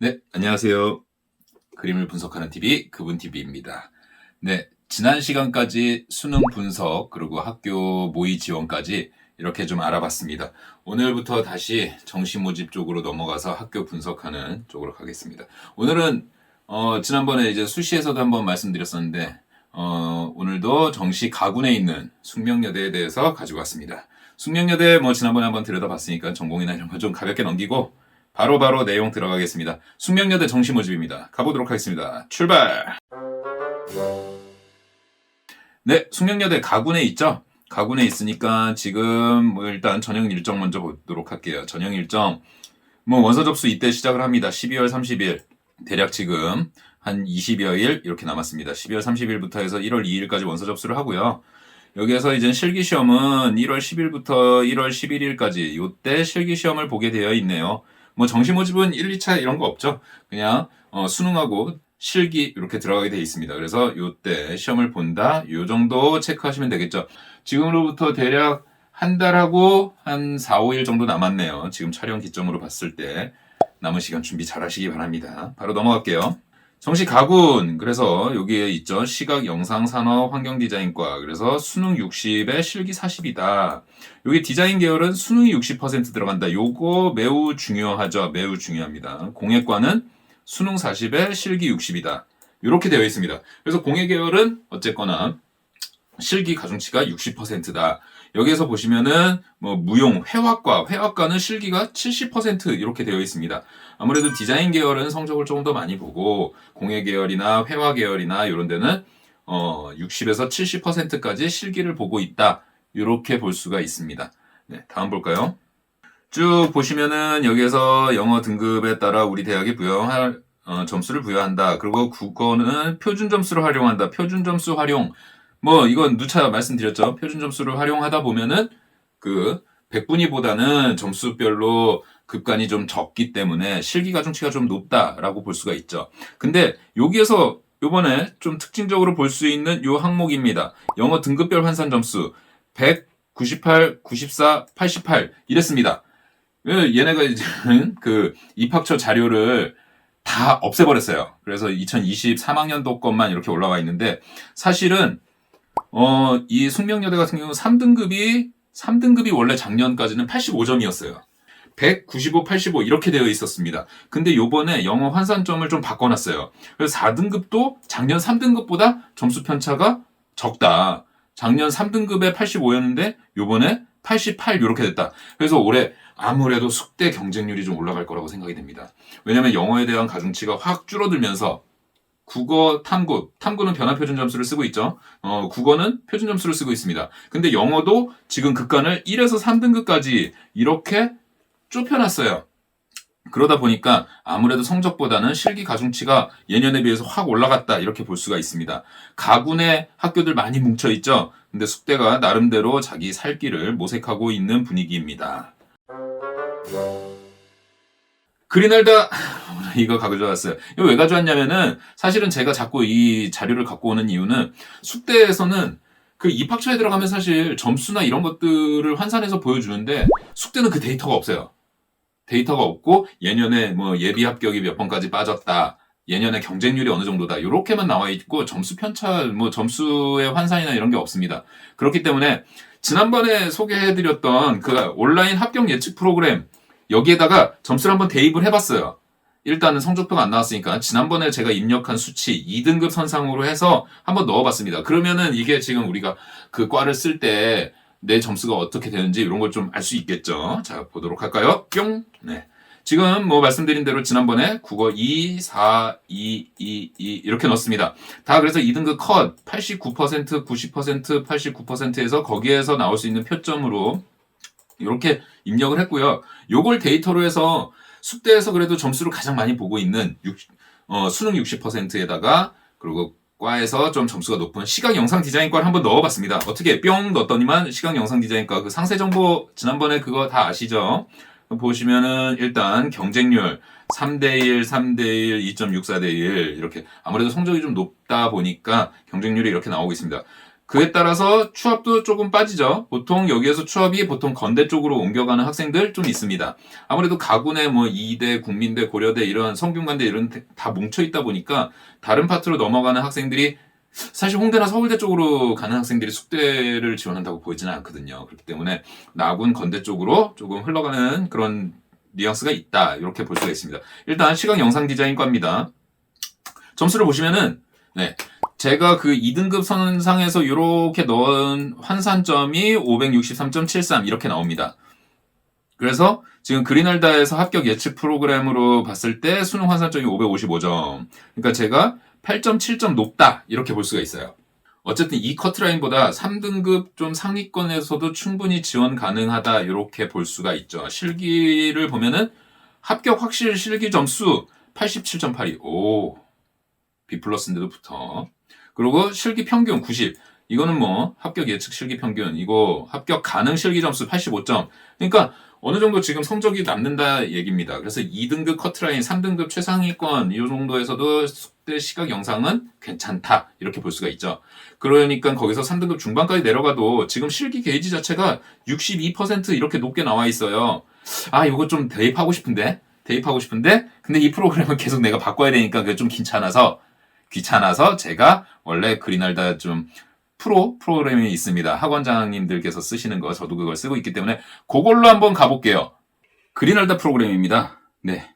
네, 안녕하세요. 그림을 분석하는 TV 그분TV입니다. 네, 지난 시간까지 수능 분석 그리고 학교 모의 지원까지 이렇게 좀 알아봤습니다. 오늘부터 다시 정시 모집 쪽으로 넘어가서 학교 분석하는 쪽으로 가겠습니다. 오늘은 어, 지난번에 이제 수시에서도 한번 말씀드렸었는데 어, 오늘도 정시 가군에 있는 숙명여대에 대해서 가지고 왔습니다. 숙명여대 뭐 지난번에 한번 들여다봤으니까 전공이나 이런 거 좀 가볍게 넘기고 바로바로 바로 내용 들어가겠습니다. 숙명여대 정시 모집입니다. 가보도록 하겠습니다. 출발! 네, 숙명여대 가군에 있죠? 가군에 있으니까 지금 뭐 일단 전형 일정 먼저 보도록 할게요. 전형 일정 뭐 원서 접수 이때 시작을 합니다. 12월 30일 대략 지금 한 20여일 이렇게 남았습니다. 12월 30일부터 해서 1월 2일까지 원서 접수를 하고요. 여기에서 이제 실기 시험은 1월 10일부터 1월 11일까지 요때 실기 시험을 보게 되어 있네요. 뭐 정시 모집은 1, 2차 이런 거 없죠. 그냥 어, 수능하고 실기 이렇게 들어가게 돼 있습니다. 그래서 요때 시험을 본다. 요 정도 체크하시면 되겠죠. 지금으로부터 대략 한 달하고 한 4, 5일 정도 남았네요. 지금 촬영 기점으로 봤을 때 남은 시간 준비 잘 하시기 바랍니다. 바로 넘어갈게요. 정시 가군. 그래서 여기에 있죠. 시각 영상 산업 환경 디자인과. 그래서 수능 60에 실기 40이다. 여기 디자인 계열은 수능이 60% 들어간다. 요거 매우 중요하죠. 매우 중요합니다. 공예과는 수능 40에 실기 60이다. 이렇게 되어 있습니다. 그래서 공예 계열은 어쨌거나 실기 가중치가 60%다. 여기에서 보시면은 뭐 무용, 회화과, 회화과는 실기가 70% 이렇게 되어 있습니다. 아무래도 디자인 계열은 성적을 조금 더 많이 보고 공예 계열이나 회화 계열이나 이런 데는 어 60에서 70%까지 실기를 보고 있다. 이렇게 볼 수가 있습니다. 네, 다음 볼까요? 쭉 보시면은 여기에서 영어 등급에 따라 우리 대학이 부여할 어, 점수를 부여한다. 그리고 국어는 표준 점수를 활용한다. 표준 점수 활용. 뭐 이건 누차 말씀드렸죠. 표준 점수를 활용하다 보면은 그 100분위보다는 점수별로 급간이 좀 적기 때문에 실기 가중치가 좀 높다라고 볼 수가 있죠. 근데 여기에서 요번에 좀 특징적으로 볼 수 있는 요 항목입니다. 영어 등급별 환산 점수 100, 98, 94, 88 이랬습니다. 그 얘네가 이제 그 입학처 자료를 다 없애버렸어요. 그래서 2023학년도 것만 이렇게 올라와 있는데 사실은 어, 이 숙명여대 같은 경우 3등급이 3등급이 원래 작년까지는 85점이었어요. 195, 85 이렇게 되어 있었습니다. 근데 요번에 영어 환산점을 좀 바꿔놨어요. 그래서 4등급도 작년 3등급보다 점수 편차가 적다. 작년 3등급에 85였는데 요번에 88 이렇게 됐다. 그래서 올해 아무래도 숙대 경쟁률이 좀 올라갈 거라고 생각이 됩니다. 왜냐하면 영어에 대한 가중치가 확 줄어들면서 국어 탐구, 탐구는 변화 표준 점수를 쓰고 있죠. 어, 국어는 표준 점수를 쓰고 있습니다. 근데 영어도 지금 극간을 1에서 3등급까지 이렇게 좁혀놨어요. 그러다 보니까 아무래도 성적보다는 실기 가중치가 예년에 비해서 확 올라갔다 이렇게 볼 수가 있습니다. 가군의 학교들 많이 뭉쳐 있죠. 근데 숙대가 나름대로 자기 살 길을 모색하고 있는 분위기입니다. 그리날다 이거 가져왔어요. 이거 왜 가져왔냐면은 사실은 제가 자꾸 이 자료를 갖고 오는 이유는 숙대에서는 그 입학처에 들어가면 사실 점수나 이런 것들을 환산해서 보여주는데 숙대는 그 데이터가 없어요. 데이터가 없고 예년에 뭐 예비 합격이 몇 번까지 빠졌다. 예년에 경쟁률이 어느 정도다. 이렇게만 나와 있고 점수 편차, 뭐 점수의 환산이나 이런 게 없습니다. 그렇기 때문에 지난번에 소개해 드렸던 그 온라인 합격 예측 프로그램 여기에다가 점수를 한번 대입을 해봤어요. 일단은 성적표가 안 나왔으니까 지난번에 제가 입력한 수치 2등급 선상으로 해서 한번 넣어봤습니다. 그러면은 이게 지금 우리가 그 과를 쓸 때 내 점수가 어떻게 되는지 이런 걸 좀 알 수 있겠죠. 자, 보도록 할까요? 뿅! 네. 지금 뭐 말씀드린 대로 지난번에 국어 2, 4, 2, 2, 2 이렇게 넣었습니다. 다 그래서 2등급 컷 89%, 90%, 89%에서 거기에서 나올 수 있는 표점으로 이렇게 입력을 했고요. 요걸 데이터로 해서 숙대에서 그래도 점수를 가장 많이 보고 있는 60, 어, 수능 60%에다가 그리고 과에서 좀 점수가 높은 시각 영상 디자인과를 한번 넣어봤습니다. 어떻게 뿅 넣었더니만 시각 영상 디자인과 그 상세 정보 지난번에 그거 다 아시죠? 보시면은 일단 경쟁률 3대1, 3대1, 2.64대1 이렇게 아무래도 성적이 좀 높다 보니까 경쟁률이 이렇게 나오고 있습니다. 그에 따라서 추합도 조금 빠지죠. 보통 여기에서 추합이 보통 건대 쪽으로 옮겨가는 학생들 좀 있습니다. 아무래도 가군에 뭐 이대, 국민대, 고려대 이런 성균관대 이런 데다 뭉쳐 있다 보니까 다른 파트로 넘어가는 학생들이 사실 홍대나 서울대 쪽으로 가는 학생들이 숙대를 지원한다고 보이지는 않거든요. 그렇기 때문에 나군 건대 쪽으로 조금 흘러가는 그런 뉘앙스가 있다. 이렇게 볼 수가 있습니다. 일단 시각 영상 디자인과입니다. 점수를 보시면은 네. 제가 그 2등급 선상에서 이렇게 넣은 환산점이 563.73 이렇게 나옵니다. 그래서 지금 그린알다에서 합격 예측 프로그램으로 봤을 때 수능 환산점이 555점. 그러니까 제가 8.7점 높다 이렇게 볼 수가 있어요. 어쨌든 이 커트라인보다 3등급 좀 상위권에서도 충분히 지원 가능하다 이렇게 볼 수가 있죠. 실기를 보면은 합격 확실 실기 점수 87.82. 오. B 플러스인데도 붙어. 그리고 실기 평균 90. 이거는 뭐 합격 예측 실기 평균 이거 합격 가능 실기 점수 85점. 그러니까 어느 정도 지금 성적이 남는다 얘기입니다. 그래서 2등급 커트라인, 3등급 최상위권 이 정도에서도 숙대 시각 영상은 괜찮다 이렇게 볼 수가 있죠. 그러니까 거기서 3등급 중반까지 내려가도 지금 실기 게이지 자체가 62% 이렇게 높게 나와 있어요. 아 이거 좀 대입하고 싶은데 대입하고 싶은데 근데 이 프로그램은 계속 내가 바꿔야 되니까 그게 좀 귀찮아서 귀찮아서 제가 원래 그린알다 좀 프로 프로그램이 있습니다. 학원장님들께서 쓰시는 거 저도 그걸 쓰고 있기 때문에 그걸로 한번 가볼게요. 그린알다 프로그램입니다. 네.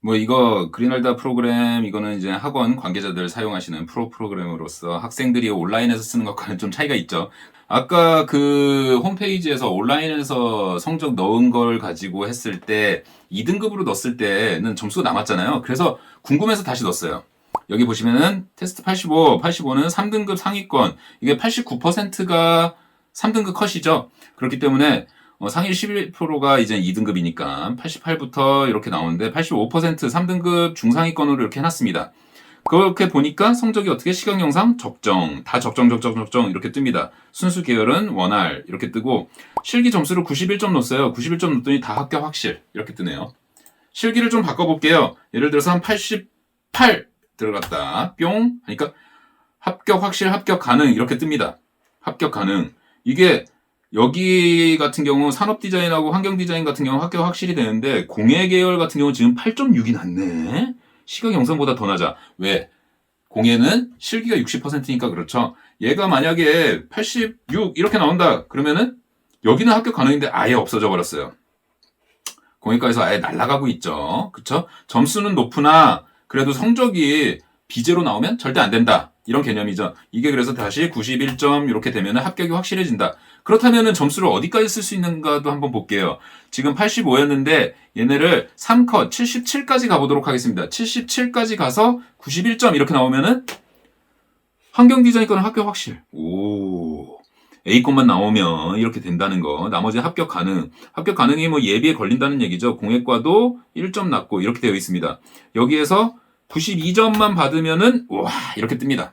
뭐 이거 그린알다 프로그램 이거는 이제 학원 관계자들 사용하시는 프로 프로그램으로서 학생들이 온라인에서 쓰는 것과는 좀 차이가 있죠. 아까 그 홈페이지에서 온라인에서 성적 넣은 걸 가지고 했을 때 2등급으로 넣었을 때는 점수가 남았잖아요. 그래서 궁금해서 다시 넣었어요. 여기 보시면은 테스트 85, 85는 3등급 상위권. 이게 89%가 3등급 컷이죠. 그렇기 때문에 어, 상위 11%가 이제 2등급이니까 88부터 이렇게 나오는데 85% 3등급 중상위권으로 이렇게 해놨습니다. 그렇게 보니까 성적이 어떻게 시각 영상 적정 다 적정 적정 적정 이렇게 뜹니다. 순수 계열은 원활 이렇게 뜨고 실기 점수를 91점 넣었어요. 91점 넣었더니 다 합격 확실 이렇게 뜨네요. 실기를 좀 바꿔볼게요. 예를 들어서 한 88 들어갔다. 뿅 하니까 합격 확실 합격 가능 이렇게 뜹니다. 합격 가능. 이게 여기 같은 경우 산업 디자인하고 환경 디자인 같은 경우 합격 확실히 되는데 공예 계열 같은 경우 지금 8.6이 났네. 시각 영상보다 더 낮아. 왜? 공예는 실기가 60%니까 그렇죠. 얘가 만약에 86 이렇게 나온다. 그러면은 여기는 합격 가능인데 아예 없어져 버렸어요. 공예과에서 아예 날아가고 있죠. 그쵸? 점수는 높으나 그래도 성적이 비제로 나오면 절대 안 된다. 이런 개념이죠. 이게 그래서 다시 91점 이렇게 되면 합격이 확실해진다. 그렇다면 점수를 어디까지 쓸 수 있는가도 한번 볼게요. 지금 85였는데 얘네를 3컷 77까지 가보도록 하겠습니다. 77까지 가서 91점 이렇게 나오면은 환경 디자인 거는 합격 확실. 오. A권만 나오면 이렇게 된다는 거. 나머지 합격 가능. 합격 가능이 뭐 예비에 걸린다는 얘기죠. 공예과도 1점 낮고 이렇게 되어 있습니다. 여기에서 92점만 받으면은 와 이렇게 뜹니다.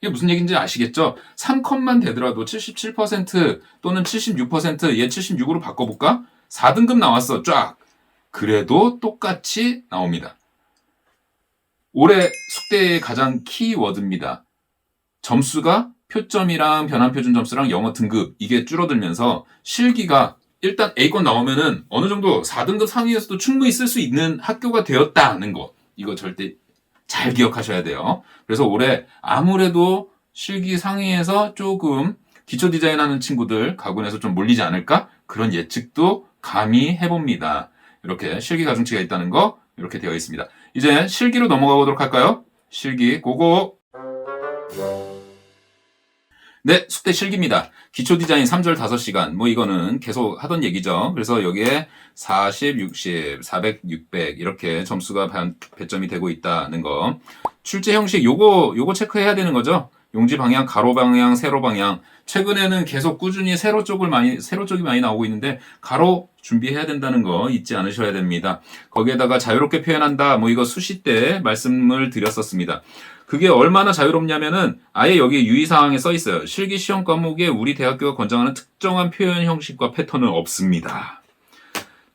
이게 무슨 얘기인지 아시겠죠? 3컷만 되더라도 77% 또는 76%얘 76으로 바꿔볼까? 4등급 나왔어 쫙. 그래도 똑같이 나옵니다. 올해 숙대의 가장 키워드입니다. 점수가 표점이랑 변환표준 점수랑 영어 등급 이게 줄어들면서 실기가 일단 A권 나오면은 어느 정도 4등급 상위에서도 충분히 쓸 수 있는 학교가 되었다는 거. 이거 절대 잘 기억하셔야 돼요. 그래서 올해 아무래도 실기 상위에서 조금 기초 디자인 하는 친구들 가군에서 좀 몰리지 않을까? 그런 예측도 감히 해봅니다. 이렇게 실기 가중치가 있다는 거 이렇게 되어 있습니다. 이제 실기로 넘어가 보도록 할까요? 실기 고고! 네, 숙대 실기입니다. 기초 디자인 3절 5시간. 뭐 이거는 계속 하던 얘기죠. 그래서 여기에 40, 60, 400, 600 이렇게 점수가 배점이 되고 있다는 거. 출제 형식 요거 요거 체크해야 되는 거죠. 용지 방향, 가로 방향, 세로 방향. 최근에는 계속 꾸준히 세로 쪽을 많이 세로 쪽이 많이 나오고 있는데 가로 준비해야 된다는 거 잊지 않으셔야 됩니다. 거기에다가 자유롭게 표현한다. 뭐 이거 수시 때 말씀을 드렸었습니다. 그게 얼마나 자유롭냐면은 아예 여기 유의사항에 써 있어요. 실기 시험 과목에 우리 대학교가 권장하는 특정한 표현 형식과 패턴은 없습니다.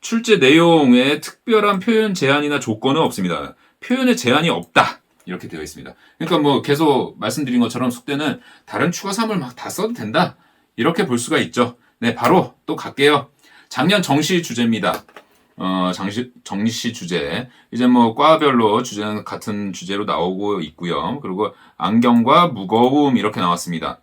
출제 내용에 특별한 표현 제한이나 조건은 없습니다. 표현의 제한이 없다. 이렇게 되어 있습니다. 그러니까 뭐 계속 말씀드린 것처럼 숙대는 다른 추가 사물 막 다 써도 된다. 이렇게 볼 수가 있죠. 네, 바로 또 갈게요. 작년 정시 주제입니다. 어, 장시, 정시 주제. 이제 뭐 과별로 주제는 같은 주제로 나오고 있고요. 그리고 안경과 무거움 이렇게 나왔습니다.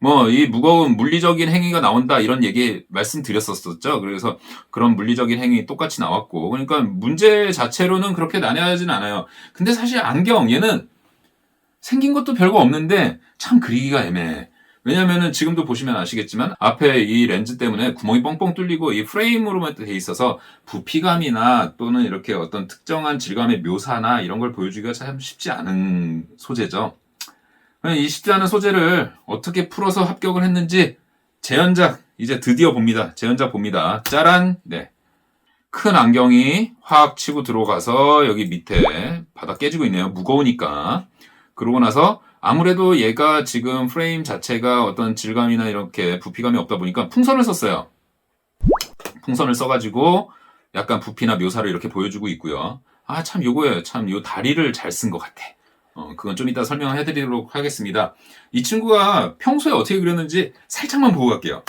뭐 이 무거운 물리적인 행위가 나온다 이런 얘기 말씀드렸었죠. 그래서 그런 물리적인 행위 똑같이 나왔고 그러니까 문제 자체로는 그렇게 난해하진 않아요. 근데 사실 안경 얘는 생긴 것도 별거 없는데 참 그리기가 애매해. 왜냐면은 지금도 보시면 아시겠지만 앞에 이 렌즈 때문에 구멍이 뻥뻥 뚫리고 이 프레임으로만 돼 있어서 부피감이나 또는 이렇게 어떤 특정한 질감의 묘사나 이런 걸 보여주기가 참 쉽지 않은 소재죠. 이 쉽지 않은 소재를 어떻게 풀어서 합격을 했는지 재현작 이제 드디어 봅니다. 재현작 봅니다. 짜란 네. 큰 안경이 확 치고 들어가서 여기 밑에 바닥 깨지고 있네요. 무거우니까. 그러고 나서 아무래도 얘가 지금 프레임 자체가 어떤 질감이나 이렇게 부피감이 없다 보니까 풍선을 썼어요. 풍선을 써가지고 약간 부피나 묘사를 이렇게 보여주고 있고요. 아, 참 요거예요. 참 요 다리를 잘 쓴 것 같아. 어, 그건 좀 이따 설명을 해드리도록 하겠습니다. 이 친구가 평소에 어떻게 그렸는지 살짝만 보고 갈게요.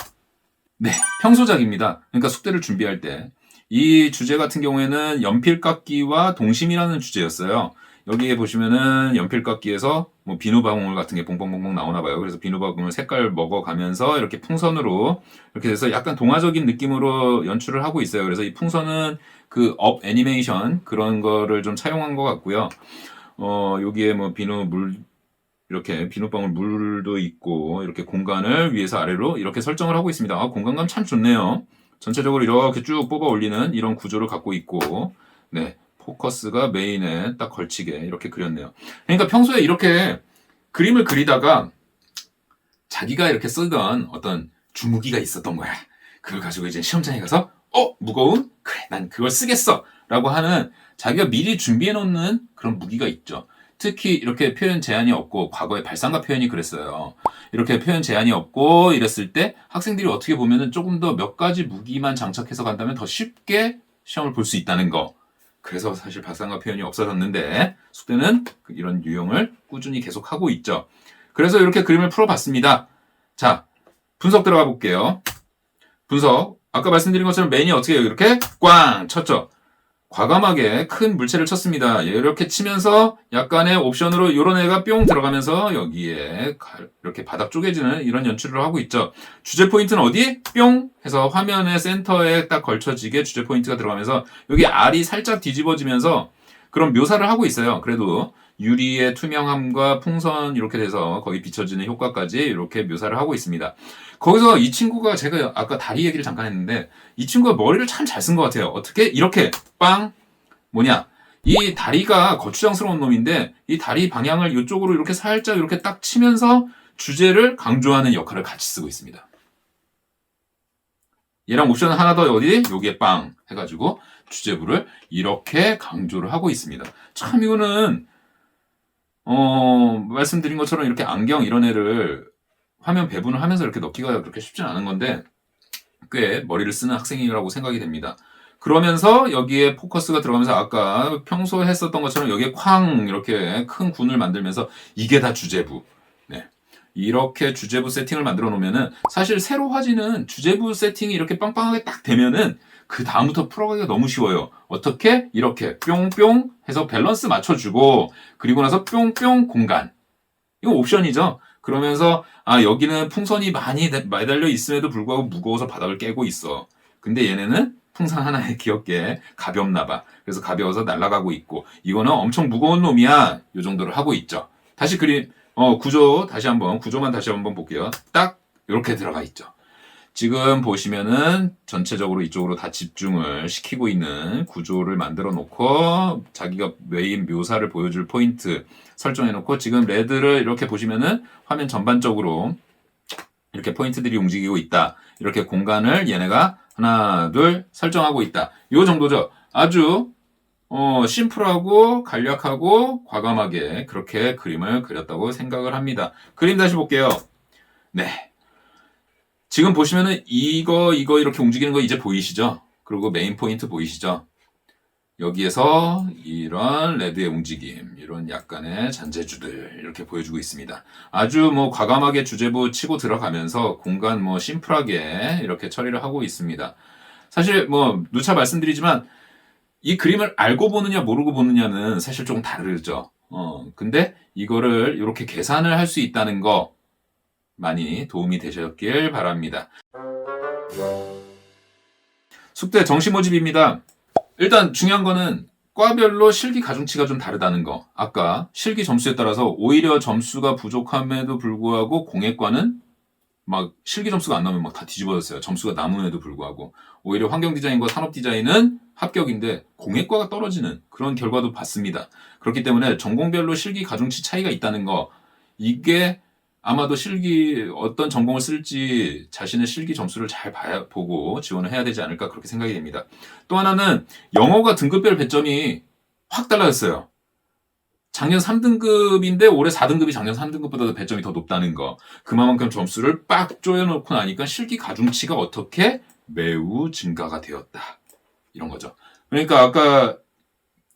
네, 평소작입니다. 그러니까 숙제를 준비할 때. 이 주제 같은 경우에는 연필깎기와 동심이라는 주제였어요. 여기에 보시면은 연필깎이에서 뭐 비누방울 같은 게 봉봉봉봉 나오나 봐요. 그래서 비누방울 색깔 먹어가면서 이렇게 풍선으로 이렇게 돼서 약간 동화적인 느낌으로 연출을 하고 있어요. 그래서 이 풍선은 그 업 애니메이션 그런 거를 좀 차용한 것 같고요. 어, 여기에 뭐 비누 물 이렇게 비눗방울 물도 있고 이렇게 공간을 위에서 아래로 이렇게 설정을 하고 있습니다. 아, 공간감 참 좋네요. 전체적으로 이렇게 쭉 뽑아 올리는 이런 구조를 갖고 있고 네. 포커스가 메인에 딱 걸치게 이렇게 그렸네요. 그러니까 평소에 이렇게 그림을 그리다가 자기가 이렇게 쓰던 어떤 주무기가 있었던 거야. 그걸 가지고 이제 시험장에 가서 어 무거운 그래 난 그걸 쓰겠어 라고 하는 자기가 미리 준비해 놓는 그런 무기가 있죠. 특히 이렇게 표현 제한이 없고 과거에 발상가 표현이 그랬어요. 이렇게 표현 제한이 없고 이랬을 때 학생들이 어떻게 보면은 조금 더 몇 가지 무기만 장착해서 간다면 더 쉽게 시험을 볼 수 있다는 거. 그래서 사실 발상가 표현이 없어졌는데 숙대는 이런 유형을 꾸준히 계속하고 있죠. 그래서 이렇게 그림을 풀어봤습니다. 자, 분석 들어가 볼게요. 분석. 아까 말씀드린 것처럼 맨이 어떻게 해요? 이렇게 꽝 쳤죠. 과감하게 큰 물체를 쳤습니다. 이렇게 치면서 약간의 옵션으로 이런 애가 뿅 들어가면서 여기에 이렇게 바닥 쪼개지는 이런 연출을 하고 있죠. 주제 포인트는 어디? 뿅 해서 화면의 센터에 딱 걸쳐지게 주제 포인트가 들어가면서 여기 알이 살짝 뒤집어지면서 그런 묘사를 하고 있어요. 그래도 유리의 투명함과 풍선 이렇게 돼서 거의 비춰지는 효과까지 이렇게 묘사를 하고 있습니다. 거기서 이 친구가 제가 아까 다리 얘기를 잠깐 했는데 이 친구가 머리를 참 잘 쓴 것 같아요. 어떻게 이렇게 빵 뭐냐 이 다리가 거추장스러운 놈인데 이 다리 방향을 이쪽으로 이렇게 살짝 이렇게 딱 치면서 주제를 강조하는 역할을 같이 쓰고 있습니다. 얘랑 옵션 하나 더 어디? 여기에 빵 해가지고 주제부를 이렇게 강조를 하고 있습니다. 참 이거는 어 말씀드린 것처럼 이렇게 안경 이런 애를 화면 배분을 하면서 이렇게 넣기가 그렇게 쉽진 않은 건데 꽤 머리를 쓰는 학생이라고 생각이 됩니다. 그러면서 여기에 포커스가 들어가면서 아까 평소에 했었던 것처럼 여기에 쾅 이렇게 큰 군을 만들면서 이게 다 주제부. 네. 이렇게 주제부 세팅을 만들어 놓으면은 사실 세로 화지는 주제부 세팅이 이렇게 빵빵하게 딱 되면은 그 다음부터 풀어가기가 너무 쉬워요. 어떻게? 이렇게 뿅뿅 해서 밸런스 맞춰주고 그리고 나서 뿅뿅 공간. 이거 옵션이죠. 그러면서 아 여기는 풍선이 많이 매달려 있음에도 불구하고 무거워서 바닥을 깨고 있어. 근데 얘네는 풍선 하나에 귀엽게 가볍나 봐. 그래서 가벼워서 날아가고 있고 이거는 엄청 무거운 놈이야. 요 정도를 하고 있죠. 다시 그림 어 구조 다시 한번 구조만 다시 한번 볼게요. 딱 이렇게 들어가 있죠. 지금 보시면은 전체적으로 이쪽으로 다 집중을 시키고 있는 구조를 만들어 놓고 자기가 메인 묘사를 보여줄 포인트 설정해 놓고 지금 레드를 이렇게 보시면은 화면 전반적으로 이렇게 포인트들이 움직이고 있다. 이렇게 공간을 얘네가 하나, 둘 설정하고 있다. 요 정도죠. 아주 어, 심플하고 간략하고 과감하게 그렇게 그림을 그렸다고 생각을 합니다. 그림 다시 볼게요. 네. 지금 보시면은 이거 이거 이렇게 움직이는 거 이제 보이시죠? 그리고 메인 포인트 보이시죠? 여기에서 이런 레드의 움직임, 이런 약간의 잔재주들 이렇게 보여주고 있습니다. 아주 뭐 과감하게 주제부 치고 들어가면서 공간 뭐 심플하게 이렇게 처리를 하고 있습니다. 사실 뭐 누차 말씀드리지만 이 그림을 알고 보느냐 모르고 보느냐는 사실 조금 다르죠. 어, 근데 이거를 이렇게 계산을 할 수 있다는 거 많이 도움이 되셨길 바랍니다. 숙제 정시 모집입니다. 일단 중요한 거는 과별로 실기 가중치가 좀 다르다는 거. 아까 실기 점수에 따라서 오히려 점수가 부족함에도 불구하고 공예과는 막 실기 점수가 안 나오면 막 다 뒤집어졌어요. 점수가 남음에도 불구하고. 오히려 환경 디자인과 산업 디자인은 합격인데 공예과가 떨어지는 그런 결과도 봤습니다. 그렇기 때문에 전공별로 실기 가중치 차이가 있다는 거. 이게 아마도 실기 어떤 전공을 쓸지 자신의 실기 점수를 잘 봐야 보고 지원을 해야 되지 않을까 그렇게 생각이 됩니다. 또 하나는 영어가 등급별 배점이 확 달라졌어요. 작년 3등급인데 올해 4등급이 작년 3등급보다 배점이 더 높다는 거. 그만큼 점수를 빡 쪼여놓고 나니까 실기 가중치가 어떻게 매우 증가가 되었다. 이런 거죠. 그러니까 아까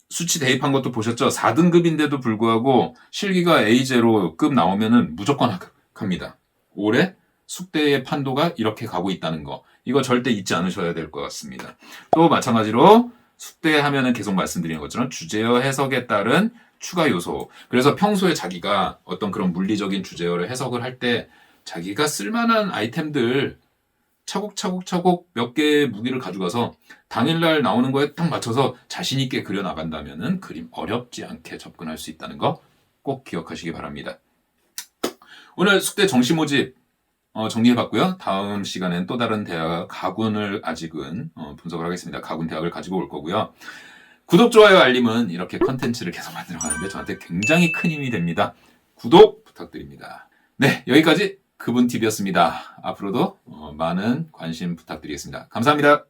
수치 대입한 것도 보셨죠? 4등급인데도 불구하고 실기가 A0급 나오면은 무조건 합격합니다. 올해 숙대의 판도가 이렇게 가고 있다는 거. 이거 절대 잊지 않으셔야 될 것 같습니다. 또 마찬가지로 숙대 하면은 계속 말씀드리는 것처럼 주제어 해석에 따른 추가 요소. 그래서 평소에 자기가 어떤 그런 물리적인 주제어를 해석을 할 때 자기가 쓸만한 아이템들 차곡차곡차곡 몇 개의 무기를 가져가서 당일날 나오는 거에 딱 맞춰서 자신 있게 그려 나간다면은 그림 어렵지 않게 접근할 수 있다는 거 꼭 기억하시기 바랍니다. 오늘 숙대 정시 모집 어, 정리해봤고요. 다음 시간엔 또 다른 대학 가군을 아직은 어, 분석을 하겠습니다. 가군 대학을 가지고 올 거고요. 구독, 좋아요, 알림은 이렇게 컨텐츠를 계속 만들어가는데 저한테 굉장히 큰 힘이 됩니다. 구독 부탁드립니다. 네, 여기까지 그분 TV였습니다. 앞으로도 어, 많은 관심 부탁드리겠습니다. 감사합니다.